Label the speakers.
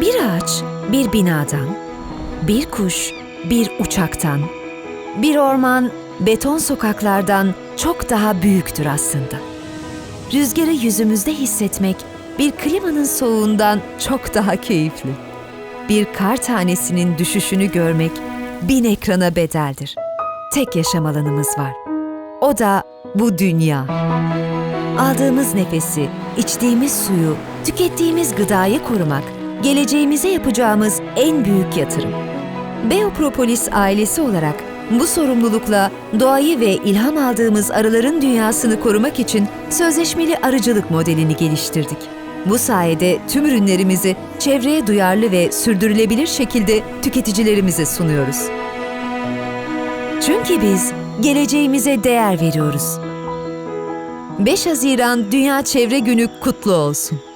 Speaker 1: Bir ağaç bir binadan, bir kuş bir uçaktan, bir orman beton sokaklardan çok daha büyüktür aslında. Rüzgarı yüzümüzde hissetmek bir klimanın soğuğundan çok daha keyifli. Bir kar tanesinin düşüşünü görmek bin ekrana bedeldir. Tek yaşam alanımız var. O da bu dünya. Aldığımız nefesi, içtiğimiz suyu, tükettiğimiz gıdayı korumak, geleceğimize yapacağımız en büyük yatırım. Beopropolis ailesi olarak bu sorumlulukla doğayı ve ilham aldığımız arıların dünyasını korumak için sözleşmeli arıcılık modelini geliştirdik. Bu sayede tüm ürünlerimizi çevreye duyarlı ve sürdürülebilir şekilde tüketicilerimize sunuyoruz. Çünkü biz geleceğimize değer veriyoruz. 5 Haziran Dünya Çevre Günü kutlu olsun.